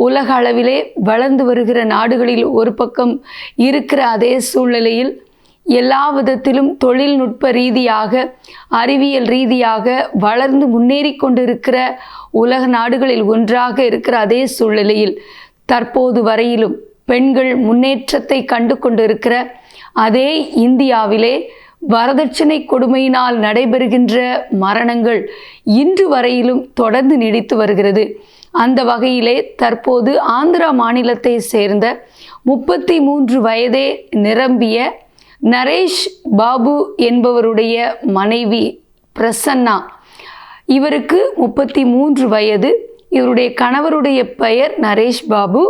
உலக அளவிலே வளர்ந்து வருகிற நாடுகளில் ஒரு பக்கம் இருக்கிற அதே சூழ்நிலையில் எல்லா விதத்திலும் தொழில்நுட்ப ரீதியாக அறிவியல் ரீதியாக வளர்ந்து முன்னேறி கொண்டிருக்கிற உலக நாடுகளில் ஒன்றாக இருக்கிற அதே சூழ்நிலையில் தற்போது வரையிலும் பெண்கள் முன்னேற்றத்தை கண்டு கொண்டிருக்கிற அதே இந்தியாவிலே வரதட்சணை கொடுமையினால் நடைபெறுகின்ற மரணங்கள் இன்று வரையிலும் தொடர்ந்து நீடித்து வருகிறது. அந்த வகையிலே தற்போது ஆந்திரா மாநிலத்தை சேர்ந்த முப்பத்தி மூன்று வயதே நிரம்பிய நரேஷ் பாபு என்பவருடைய மனைவி பிரசன்னா. இவருக்கு முப்பத்தி மூன்று வயது. இவருடைய கணவருடைய பெயர் நரேஷ் பாபு.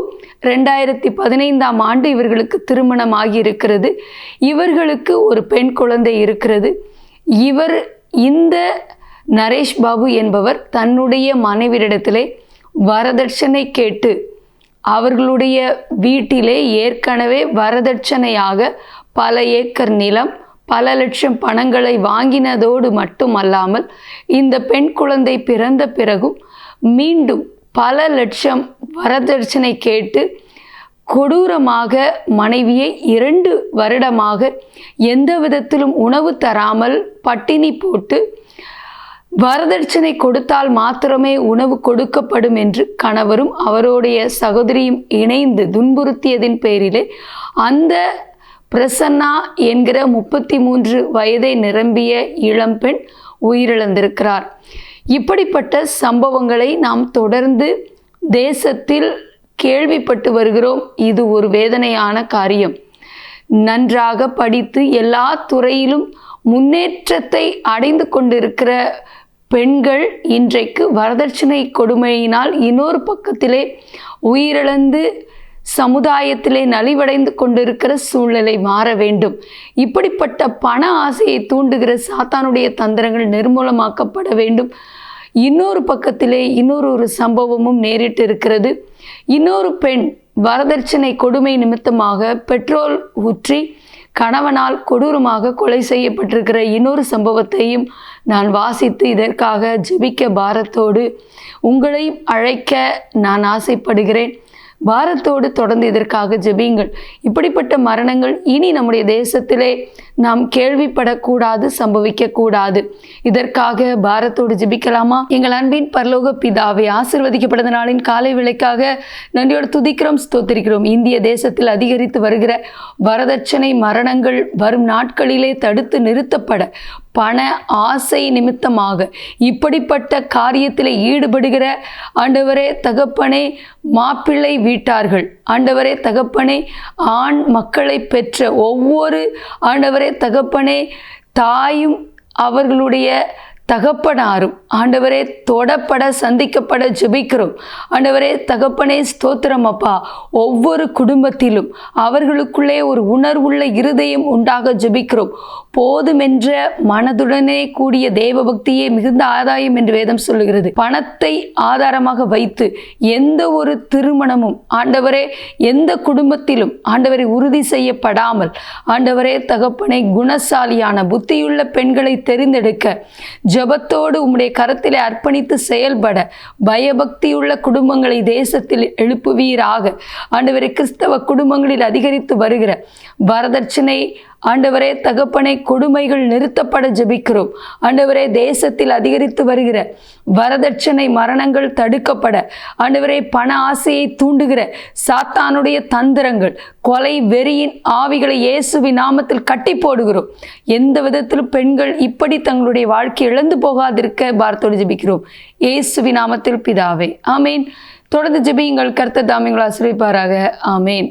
ரெண்டாயிரத்தி பதினைந்தாம் ஆண்டு இவர்களுக்கு திருமணம் ஆகியிருக்கிறது. இவர்களுக்கு ஒரு பெண் குழந்தை இருக்கிறது. இவர் இந்த நரேஷ் பாபு என்பவர் தன்னுடைய மனைவியிடத்திலே வரதட்சணை கேட்டு அவர்களுடைய வீட்டிலே ஏற்கனவே வரதட்சணையாக பல ஏக்கர் நிலம் பல லட்சம் பணங்களை வாங்கினதோடு மட்டுமல்லாமல் இந்த பெண் குழந்தை பிறந்த பிறகும் மீண்டும் பல லட்சம் வரதட்சணை கேட்டு கொடூரமாக மனைவியை இரண்டு வருடமாக எந்த விதத்திலும் உணவு தராமல் பட்டினி போட்டு வரதட்சணை கொடுத்தால் மாத்திரமே உணவு கொடுக்கப்படும் என்று கணவரும் அவருடைய சகோதரியும் இணைந்து துன்புறுத்தியதின் பேரிலே அந்த பிரசன்னா என்கிற முப்பத்தி மூன்று வயதை நிரம்பிய இளம்பெண் உயிரிழந்திருக்கிறார். இப்படிப்பட்ட சம்பவங்களை நாம் தொடர்ந்து தேசத்தில் கேள்விப்பட்டு வருகிறோம். இது ஒரு வேதனையான காரியம். நன்றாக படித்து எல்லா துறையிலும் முன்னேற்றத்தை அடைந்து கொண்டிருக்கிற பெண்கள் இன்றைக்கு வரதட்சணை கொடுமையினால் இன்னொரு பக்கத்திலே உயிரிழந்து சமுதாயத்திலே நலிவடைந்து கொண்டிருக்கிற சூழ்நிலை மாற வேண்டும். இப்படிப்பட்ட பண ஆசையை தூண்டுகிற சாத்தானுடைய தந்திரங்கள் நிர்மூலமாக்கப்பட வேண்டும். இன்னொரு பக்கத்திலே இன்னொரு ஒரு சம்பவமும் நேரிட்டு இருக்கிறது. இன்னொரு பெண் வரதட்சணை கொடுமை நிமித்தமாக பெட்ரோல் ஊற்றி கணவனால் கொடூரமாக கொலை செய்யப்பட்டிருக்கிற இன்னொரு சம்பவத்தையும் நான் வாசித்து இதற்காக ஜெபிக்க பாரத்தோடு உங்களையும் அழைக்க நான் ஆசைப்படுகிறேன். பாரத்தோடு தொடர்ந்து இதற்காக ஜெபியுங்கள்? இப்படிப்பட்ட மரணங்கள் இனி நம்முடைய தேசத்திலே நாம் கேள்விப்படக்கூடாது சம்பவிக்கக்கூடாது. இதற்காக பாரத்தோடு ஜெபிக்கலாமா? எங்கள் அன்பின் பரலோக பிதாவை ஆசிர்வதிக்கப்பட்ட நாளின் காலை விலைக்காக நன்றியோடு துதிக்கிறோம் ஸ்தோத்திரிக்கிறோம். இந்திய தேசத்தில் அதிகரித்து வருகிற வரதட்சணை மரணங்கள் வரும் நாட்களிலே தடுத்து நிறுத்தப்பட பண ஆசை நிமித்தமாக இப்படிப்பட்ட காரியத்தில் ஈடுபடுகிற ஆண்டவரே தகப்பனே மாப்பிள்ளை வீட்டார்கள் ஆண்டவரே தகப்பனே ஆண் மக்களை பெற்ற ஒவ்வொரு ஆண்டவரே தகப்பனே தாயும் அவர்களுடைய தகப்பனாரும் ஆண்டவரே தொடப்பட சந்திக்கப்பட ஜெபிக்கிறோம். ஆண்டவரே தகப்பனே ஸ்தோத்திரம் அப்பா. ஒவ்வொரு குடும்பத்திலும் அவர்களுக்குள்ளே ஒரு உணர்வுள்ள இருதயம் உண்டாக ஜெபிக்கிறோம். போதுமென்ற மனதுடனே கூடிய தேவ பக்தியே மிகுந்த ஆதாயம் என்று வேதம் சொல்லுகிறது. பணத்தை ஆதாரமாக வைத்து எந்த ஒரு திருமணமும் ஆண்டவரே எந்த குடும்பத்திலும் ஆண்டவரை உறுதி செய்யப்படாமல் ஆண்டவரே தகப்பனை குணசாலியான புத்தியுள்ள பெண்களை தெரிந்தெடுக்க ஜபத்தோடு உம்முடைய கரத்திலே அர்ப்பணித்து செயல்பட பயபக்தியுள்ள குடும்பங்களை தேசத்தில் எழுப்புவீராக. ஆண்டவரை கிறிஸ்தவ குடும்பங்களில் அதிகரித்து வருகிற வரதட்சணை ஆண்டவரே தகப்பனை கொடுமைகள் நிறுத்தப்பட ஜெபிக்கிறோம். ஆண்டவரே தேசத்தில் அதிகரித்து வருகிற வரதட்சணை மரணங்கள் தடுக்கப்பட ஆண்டவரே பண ஆசையை தூண்டுகிற சாத்தானுடைய தந்திரங்கள் கொலை வெறியின் ஆவிகளை இயேசுவி நாமத்தில் கட்டி போடுகிறோம். எந்த விதத்திலும் பெண்கள் இப்படி தங்களுடைய வாழ்க்கை இழந்து போகாதிருக்க பாரத்தோடு ஜெபிக்கிறோம். இயேசுவி நாமத்தில் பிதாவே ஆமேன். தொடர்ந்து ஜபியுங்கள் கர்த்த தாமியங்கள் ஆசிரியப்பாராக ஆமேன்.